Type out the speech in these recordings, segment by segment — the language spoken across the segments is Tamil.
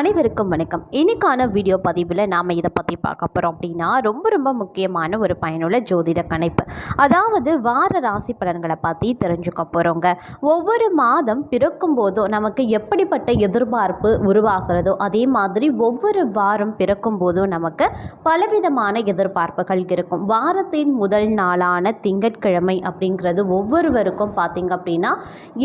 அனைவருக்கும் வணக்கம். இன்றைக்கான வீடியோ பதிவில் நாம் இதை பற்றி பார்க்க போகிறோம் அப்படின்னா ரொம்ப ரொம்ப முக்கியமான ஒரு பயனுள்ள ஜோதிட கணிப்பு. அதாவது வார ராசி பலன்களை பற்றி தெரிஞ்சுக்க போகிறோங்க ஒவ்வொரு மாதம் பிறக்கும் போதும் நமக்கு எப்படிப்பட்ட எதிர்பார்ப்பு உருவாகிறதோ அதே மாதிரி ஒவ்வொரு வாரம் பிறக்கும் போதும் நமக்கு பலவிதமான எதிர்பார்ப்புகள் இருக்கும். வாரத்தின் முதல் நாளான திங்கட்கிழமை அப்படிங்கிறது ஒவ்வொருவருக்கும் பார்த்திங்க அப்படின்னா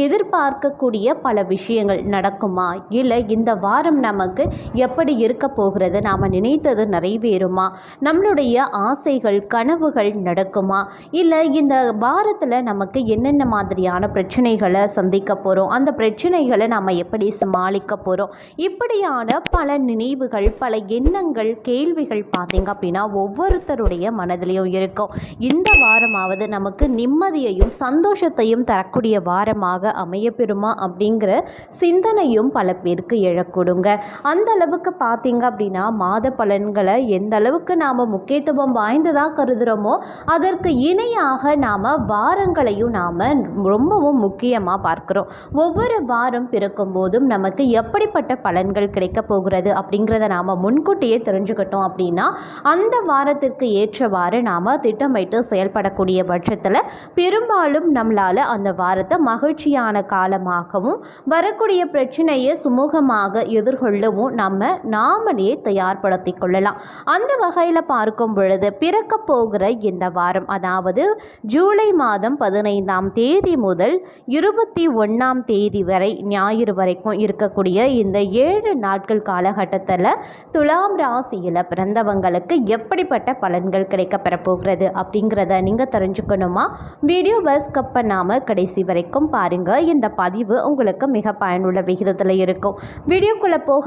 எதிர்பார்க்கக்கூடிய பல விஷயங்கள் நடக்குமா? இல்லை இந்த வாரம் நமக்கு எப்படி இருக்க போகிறது? நாம் நினைத்தது நிறைவேறுமா? நம்மளுடைய ஆசைகள் கனவுகள் நடக்குமா? இல்லை இந்த வாரத்தில் நமக்கு என்னென்ன மாதிரியான பிரச்சனைகளை சந்திக்க போகிறோம் அந்த பிரச்சனைகளை நாம் எப்படி சமாளிக்க போகிறோம் இப்படியான பல நினைவுகள் பல எண்ணங்கள் கேள்விகள் பார்த்திங்க அப்படின்னா ஒவ்வொருத்தருடைய மனதிலையும் இருக்கும். இந்த வாரமாவது நமக்கு நிம்மதியையும் சந்தோஷத்தையும் தரக்கூடிய வாரமாக அமையப்பெறுமா அப்படிங்கிற சிந்தனையும் பல பேருக்கு எழக்கூடுங்க. அந்த அளவுக்கு பார்த்தீங்க அப்படின்னா மாத பலன்களை எந்த அளவுக்கு நாம் முக்கியத்துவம் வாய்ந்ததாக கருதுகிறோமோ அதற்கு இணையாக நாம் வாரங்களையும் நாம் ரொம்பவும் முக்கியமாக பார்க்குறோம். ஒவ்வொரு வாரம் பிறக்கும் போதும் நமக்கு எப்படிப்பட்ட பலன்கள் கிடைக்க போகிறது அப்படிங்கிறத நாம் முன்கூட்டியே தெரிஞ்சுக்கிட்டோம் அப்படின்னா அந்த வாரத்திற்கு ஏற்றவாறு நாம் திட்டமிட்டு செயல்படக்கூடிய பட்சத்தில் பெரும்பாலும் நம்மளால் அந்த வாரத்தை மகிழ்ச்சியான காலமாகவும் வரக்கூடிய பிரச்சனையை சுமூகமாக எதிர்கொள்ளவும் நம்ம நாமளே தயார்படுத்தி கொள்ளலாம். அந்த வகையில் பார்க்கும் பொழுது பிறக்க போகிற இந்த வாரம் அதாவது ஜூலை மாதம் பதினைந்தாம் தேதி முதல் இருபத்தி ஒன்றாம் தேதி வரை ஞாயிறு வரைக்கும் இருக்கக்கூடிய இந்த ஏழு நாட்கள் காலகட்டத்தில் துலாம் ராசியில் பிறந்தவங்களுக்கு எப்படிப்பட்ட பலன்கள் கிடைக்கப்பெற போகிறது அப்படிங்கிறத நீங்கள் தெரிஞ்சுக்கணுமா? வீடியோ பஸ் ஸ்கப் பண்ணாமல் கடைசி வரைக்கும் பாருங்கள் இந்த பதிவு உங்களுக்கு மிக பயனுள்ள விகிதத்தில் இருக்கும். வீடியோக்குள்ளே போக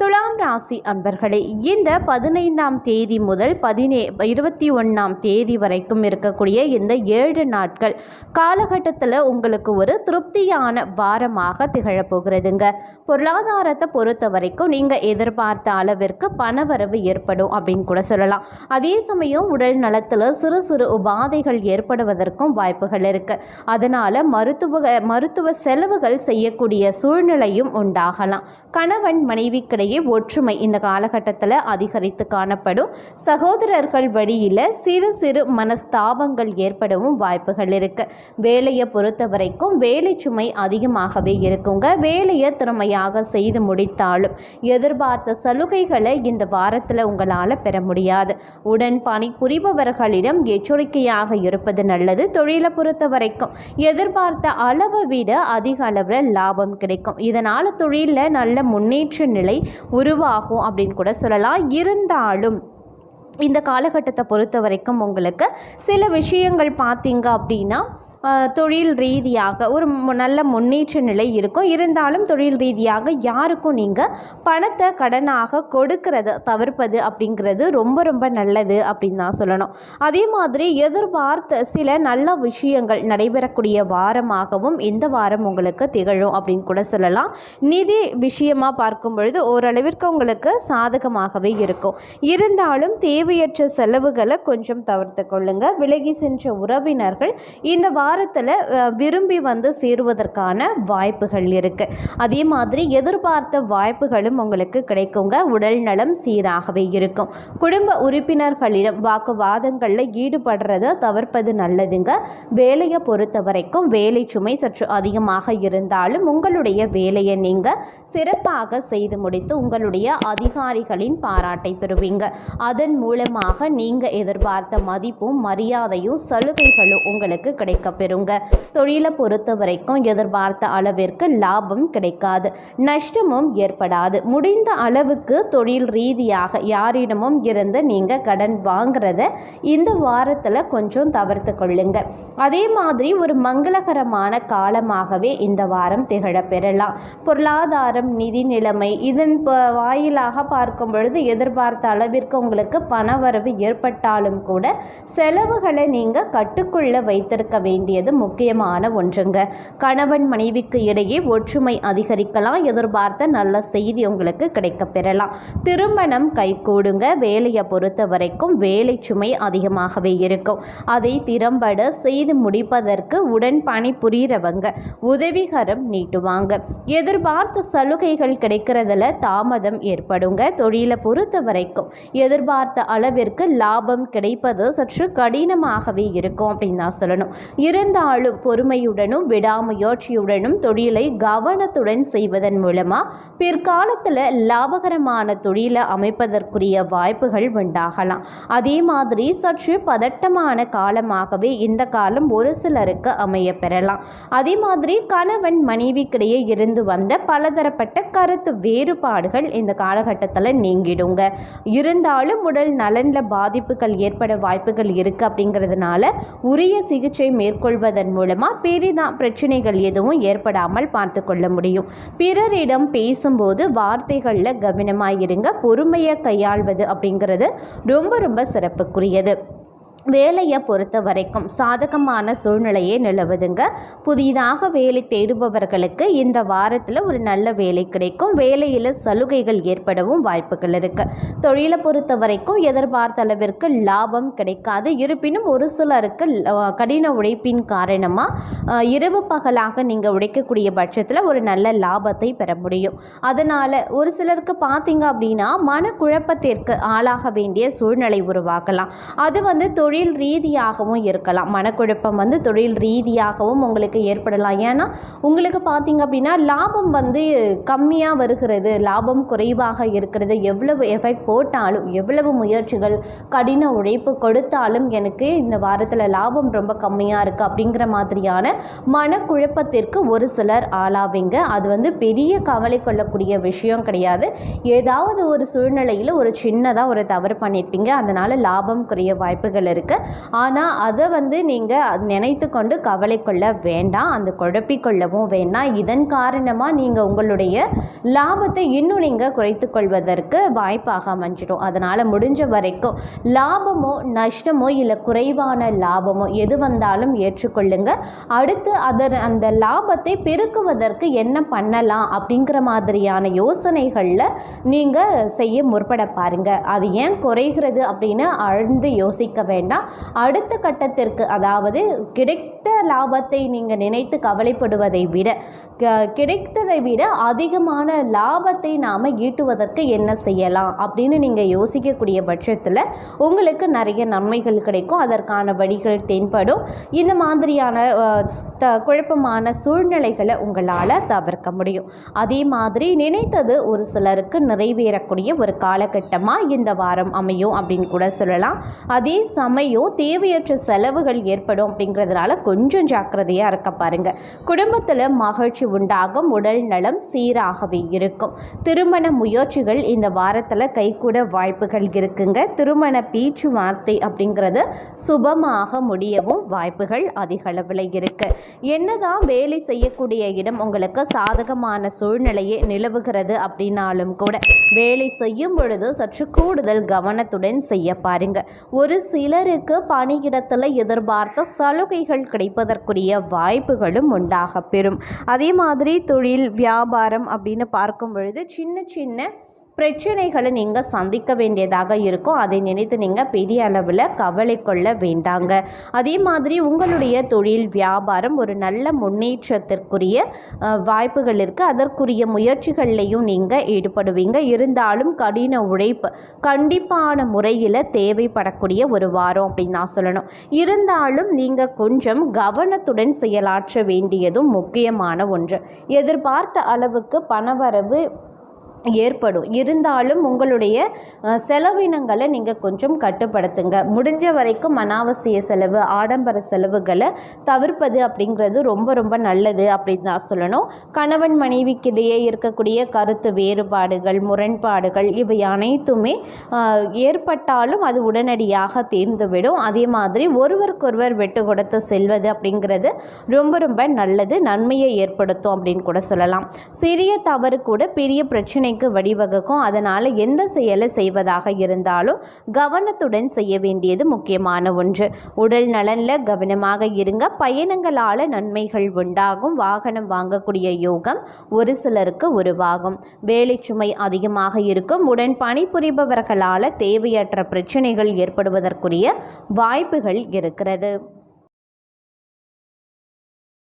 துலாம் ராசி அன்பர்களே இந்த பதினைந்தாம் தேதி முதல் பதினே இருபத்தி ஒன்றாம் தேதி வரைக்கும் இருக்கக்கூடிய இந்த ஏழு நாட்கள் காலகட்டத்தில் உங்களுக்கு ஒரு திருப்தியான வாரமாக திகழப்போகிறதுங்க. பொருளாதாரத்தை பொறுத்த வரைக்கும் நீங்கள் எதிர்பார்த்த அளவிற்கு பணவரவு ஏற்படும் அப்படின்னு கூட சொல்லலாம். அதே சமயம் உடல் நலத்தில் சிறு சிறு உபாதைகள் ஏற்படுவதற்கும் வாய்ப்புகள் இருக்குது அதனால் மருத்துவ மருத்துவ செலவுகள் செய்யக்கூடிய சூழ்நிலையும் உண்டாகலாம். கணவன் மக்களிடையே ஒற்றுமை இந்த காலகட்டத்தில் அதிகரித்து காணப்படும். சகோதரர்கள் வழியில் சிறு சிறு மனஸ்தாபங்கள் ஏற்படவும் வாய்ப்புகள் இருக்கு. வேலையை பொறுத்த வரைக்கும் வேலை சுமை அதிகமாகவே இருக்குங்க. வேலையை திறமையாக செய்து முடித்தாலும் எதிர்பார்த்த சலுகைகளை இந்த வாரத்தில் உங்களால் பெற முடியாது. உடன் பணி புரிபவர்களிடம் எச்சரிக்கையாக இருப்பது நல்லது. தொழிலை பொறுத்த வரைக்கும் எதிர்பார்த்த அளவை விட அதிக அளவில் லாபம் கிடைக்கும். இதனால் தொழிலில் நல்ல முன்னேற்ற நிலை உருவாகும் அப்படின்னு கூட சொல்லலாம். இருந்தாலும் இந்த காலகட்டத்தை பொறுத்த வரைக்கும் உங்களுக்கு சில விஷயங்கள் பார்த்தீங்க அப்படின்னா தொழில் ரீதியாக ஒரு நல்ல முன்னேற்ற நிலை இருக்கும். இருந்தாலும் தொழில் ரீதியாக யாருக்கும் நீங்கள் பணத்தை கடனாக கொடுக்கறத தவிர்ப்பது அப்படிங்கிறது ரொம்ப ரொம்ப நல்லது அப்படின்னு தான் சொல்லணும். அதே மாதிரி எதிர்பார்த்த சில நல்ல விஷயங்கள் நடைபெறக்கூடிய வாரமாகவும் இந்த வாரம் உங்களுக்கு திகழும் அப்படின்னு கூட சொல்லலாம். நிதி விஷயமாக பார்க்கும் பொழுது ஓரளவிற்கு உங்களுக்கு சாதகமாகவே இருக்கும். இருந்தாலும் தேவையற்ற செலவுகளை கொஞ்சம் தவிர்த்து கொள்ளுங்கள் விலகி சென்ற உறவினர்கள் இந்த வாரத்தில் விரும்பி வந்து சேருவதற்கான வாய்ப்புகள் இருக்குது அதே மாதிரி எதிர்பார்த்த வாய்ப்புகளும் உங்களுக்கு கிடைக்குங்க. உடல் நலம் சீராகவே இருக்கும். குடும்ப உறுப்பினர்களிடம் வாக்குவாதங்களில் ஈடுபடுறத தவிர்ப்பது நல்லதுங்க. வேலையை பொறுத்த வரைக்கும் வேலை சுமை சற்று அதிகமாக இருந்தாலும் உங்களுடைய வேலையை நீங்கள் சிறப்பாக செய்து முடித்து உங்களுடைய அதிகாரிகளின் பாராட்டை பெறுவீங்க. அதன் மூலமாக நீங்கள் எதிர்பார்த்த மதிப்பும் மரியாதையும் சலுகைகளும் உங்களுக்கு கிடைக்கப்பெறும் பெறுங்க. தொழிலை பொறுத்த வரைக்கும் எதிர்பார்த்த அளவிற்கு லாபம் கிடைக்காது. நஷ்டமும் ஏற்படாது. முடிந்த அளவுக்கு தொழில் ரீதியாக யாரிடமும் இருந்து நீங்கள் கடன் வாங்குறத இந்த வாரத்தில் கொஞ்சம் தவிர்த்து கொள்ளுங்க. அதே மாதிரி ஒரு மங்களகரமான காலமாகவே இந்த வாரம் திகழ பெறலாம். பொருளாதாரம் நிதி நிலைமை இதன் வாயிலாக பார்க்கும் பொழுது எதிர்பார்த்த அளவிற்கு உங்களுக்கு பணவரவு ஏற்பட்டாலும் கூட செலவுகளை நீங்கள் கட்டுக்குள்ள வைத்திருக்க வேண்டிய வேண்டியது முக்கியமான ஒன்றுங்க. கணவன் மனைவிக்கு இடையே ஒற்றுமை அதிகரிக்கலாம். எதிர்பார்த்த நல்ல செய்தி உங்களுக்கு கிடைக்க பெறலாம். திருமணம் கைகூடுங்க. வேலையை பொறுத்த வரைக்கும் வேலை சுமை அதிகமாகவே இருக்கும். அதை திறம்பட செய்து முடிப்பதற்கு உடன் பணிபுரியறவங்க உதவிகரம் நீட்டுவாங்க. எதிர்பார்த்த சலுகைகள் கிடைக்கிறதுல தாமதம் ஏற்படுங்க. தொழிலை பொறுத்த வரைக்கும் எதிர்பார்த்த அளவிற்கு லாபம் கிடைப்பது சற்று கடினமாகவே இருக்கும் அப்படின்னு தான் சொல்லணும். இரு இருந்தாலும் பொறுமையுடனும் விடாமுயற்சியுடனும் தொழிலை கவனத்துடன் செய்வதன் மூலமாக பிற்காலத்தில் லாபகரமான தொழிலை அமைப்பதற்குரிய வாய்ப்புகள் உண்டாகலாம். அதே மாதிரி சற்று பதட்டமான காலமாகவே இந்த காலம் ஒரு சிலருக்கு அமைய பெறலாம். அதே மாதிரி கணவன் மனைவிக்கிடையே இருந்து வந்த பலதரப்பட்ட கருத்து வேறுபாடுகள் இந்த காலகட்டத்தில் நீங்கிடுங்க. இருந்தாலும் உடல் நலனில் பாதிப்புகள் ஏற்பட வாய்ப்புகள் இருக்குது அப்படிங்கிறதுனால உரிய சிகிச்சை கொள்வதன் மூலமாக பெரிதாக பிரச்சனைகள் எதுவும் ஏற்படாமல் பார்த்து கொள்ள முடியும். பிறரிடம் பேசும்போது வார்த்தைகளில் கவனமாக இருங்க பொறுமையை கையாள்வது அப்படிங்கிறது ரொம்ப ரொம்ப சிறப்புக்குரியது. வேலையை பொறுத்த வரைக்கும் சாதகமான சூழ்நிலையே நிலவுதுங்க. புதிதாக வேலை தேடுபவர்களுக்கு இந்த வாரத்தில் ஒரு நல்ல வேலை கிடைக்கும். வேலையில் சலுகைகள் ஏற்படவும் வாய்ப்புகள் இருக்குது தொழிலை பொறுத்த வரைக்கும் எதிர்பார்த்த அளவிற்கு லாபம் கிடைக்காது. இருப்பினும் ஒரு சிலருக்கு கடின உழைப்பின் காரணமாக இரவு பகலாக நீங்கள் உழைக்கக்கூடிய பட்சத்தில் ஒரு நல்ல லாபத்தை பெற முடியும். அதனால் ஒரு சிலருக்கு பார்த்தீங்க அப்படின்னா மனக்குழப்பத்திற்கு ஆளாக வேண்டிய சூழ்நிலை உருவாக்கலாம். அது வந்து தொழில் தொழில் ரீதியாகவும் இருக்கலாம். மனக்குழப்பம் வந்து தொழில் ரீதியாகவும் உங்களுக்கு ஏற்படலாம். ஏன்னா உங்களுக்கு பார்த்தீங்க அப்படின்னா லாபம் வந்து கம்மியாக வருகிறது. லாபம் குறைவாக இருக்கிறது. எவ்வளவு எஃபெக்ட் போட்டாலும் எவ்வளவு முயற்சிகள் கடின உழைப்பு கொடுத்தாலும் எனக்கு இந்த வாரத்தில் லாபம் ரொம்ப கம்மியாக இருக்குது அப்படிங்கிற மாதிரியான மனக்குழப்பத்திற்கு ஒரு சிலர் ஆளாவீங்க. அது வந்து பெரிய கவலை கொள்ளக்கூடிய விஷயம் கிடையாது. ஏதாவது ஒரு சூழ்நிலையில் ஒரு சின்னதாக ஒரு தவறு பண்ணியிருப்பீங்க அதனால் லாபம் குறைய வாய்ப்புகள் இருக்குது ஆனால் அதை வந்து நீங்கள் நினைத்து கொண்டு கவலை கொள்ள வேண்டாம். அந்த குழப்பிக்கொள்ளவும் வேண்டாம். இதன் காரணமாக நீங்கள் உங்களுடைய லாபத்தை இன்னும் நீங்கள் குறைத்து கொள்வதற்கு வாய்ப்பாக அமைஞ்சிடும். அதனால் முடிஞ்ச வரைக்கும் லாபமோ நஷ்டமோ இல்லை குறைவான லாபமோ எது வந்தாலும் ஏற்றுக்கொள்ளுங்க. அடுத்து அதர் அந்த லாபத்தை பெருக்குவதற்கு என்ன பண்ணலாம் அப்படிங்கிற மாதிரியான யோசனைகளில் நீங்கள் செய்ய முற்பட பாருங்கள் அது ஏன் குறைகிறது அப்படின்னு ஆழ்ந்து யோசிக்க வேண்டாம். அடுத்த கட்டத்திற்கு அதாவது கிடைத்த லாபத்தை நீங்கள் நினைத்து கவலைப்படுவதை விட க- கிடைத்ததை விட அதிகமான லாபத்தை நாம் ஈட்டுவதற்கு என்ன செய்யலாம் அப்படின்னு நீங்கள் யோசிக்கக்கூடிய பட்சத்தில் உங்களுக்கு நிறைய நன்மைகள் கிடைக்கும். அதற்கான வழிகள் தென்படும். இந்த மாதிரியான த- குழப்பமான சூழ்நிலைகளை உங்களால் தவிர்க்க முடியும். அதே மாதிரி நினைத்தது ஒரு சிலருக்கு நிறைவேறக்கூடிய ஒரு காலகட்டமாக இந்த வாரம் அமையும் அப்படின்னு கூட சொல்லலாம். அதே சமயம் தேவையற்ற செலவுகள் ஏற்படும் அப்படிங்கிறதுனால கொஞ்சம் ஜாக்கிரதையாக இருக்க பாருங்க. குடும்பத்தில் மகிழ்ச்சி உண்டாகும் உடல் நலம் சீராகவே இருக்கும். திருமண முயற்சிகள் இந்த வாரத்தில் கைகூட வாய்ப்புகள் இருக்குங்க. திருமண பேச்சுவார்த்தை அப்படிங்கிறது சுபமாக முடியவும் வாய்ப்புகள் அதிக அளவில் இருக்கு. என்னதான் வேலை செய்யக்கூடிய இடம் உங்களுக்கு சாதகமான சூழ்நிலையே நிலவுகிறது அப்படின்னாலும் கூட வேலை செய்யும் பொழுது சற்று கூடுதல் கவனத்துடன் செய்ய பாருங்க. ஒரு சிலர் சிலருக்கு பணியிடத்தில் எதிர்பார்த்த சலுகைகள் கிடைப்பதற்குரிய வாய்ப்புகளும் உண்டாக பெறும். அதே மாதிரி தொழில் வியாபாரம் அப்படின்னு பார்க்கும் பொழுது சின்ன சின்ன பிரச்சனைகளை நீங்கள் சந்திக்க வேண்டியதாக இருக்கும். அதை நினைத்து நீங்கள் பெரிய அளவில் கவலை கொள்ள வேண்டாங்க. அதே மாதிரி உங்களுடைய தொழில் வியாபாரம் ஒரு நல்ல முன்னேற்றத்திற்குரிய வாய்ப்புகள் இருக்குது அதற்குரிய முயற்சிகள்லையும் நீங்கள் ஈடுபடுவீங்க. இருந்தாலும் கடின உழைப்பு கண்டிப்பான முறையில் தேவைப்படக்கூடிய ஒரு வாரம் அப்படின்னு நான் சொல்லணும். இருந்தாலும் நீங்கள் கொஞ்சம் கவனத்துடன் செயலாற்ற வேண்டியதும் முக்கியமான ஒன்று. எதிர்பார்த்த அளவுக்கு பணவரவு ஏற்படும். இருந்தாலும் உங்களுடைய செலவினங்களை நீங்கள் கொஞ்சம் கட்டுப்படுத்துங்க. முடிஞ்ச வரைக்கும் அனாவசிய செலவு ஆடம்பர செலவுகளை தவிர்ப்பது அப்படிங்கிறது ரொம்ப ரொம்ப நல்லது அப்படின்னு தான் சொல்லணும். கணவன் மனைவிக்கிடையே இருக்கக்கூடிய கருத்து வேறுபாடுகள் முரண்பாடுகள் இவை அனைத்துமே ஏற்பட்டாலும் அது உடனடியாக தீர்ந்துவிடும். அதே மாதிரி ஒருவருக்கொருவர் விட்டு கொடுத்து செல்வது அப்படிங்கிறது ரொம்ப ரொம்ப நல்லது. நன்மையை ஏற்படுத்தும் அப்படின்னு கூட சொல்லலாம். சிறிய தவறு கூட பெரிய பிரச்சனை பிரச்சனைக்கு வழிவகுக்கும். அதனால் எந்த செயலை செய்வதாக இருந்தாலும் கவனத்துடன் செய்ய வேண்டியது முக்கியமான ஒன்று. உடல் நலனில் கவனமாக இருங்க. பயணங்களால் நன்மைகள் உண்டாகும். வாகனம் வாங்கக்கூடிய யோகம் ஒரு சிலருக்கு உருவாகும். வேலை சுமை அதிகமாக இருக்கும். உடன் பணிபுரிபவர்களால் தேவையற்ற பிரச்சனைகள் ஏற்படுவதற்குரிய வாய்ப்புகள் இருக்கிறது.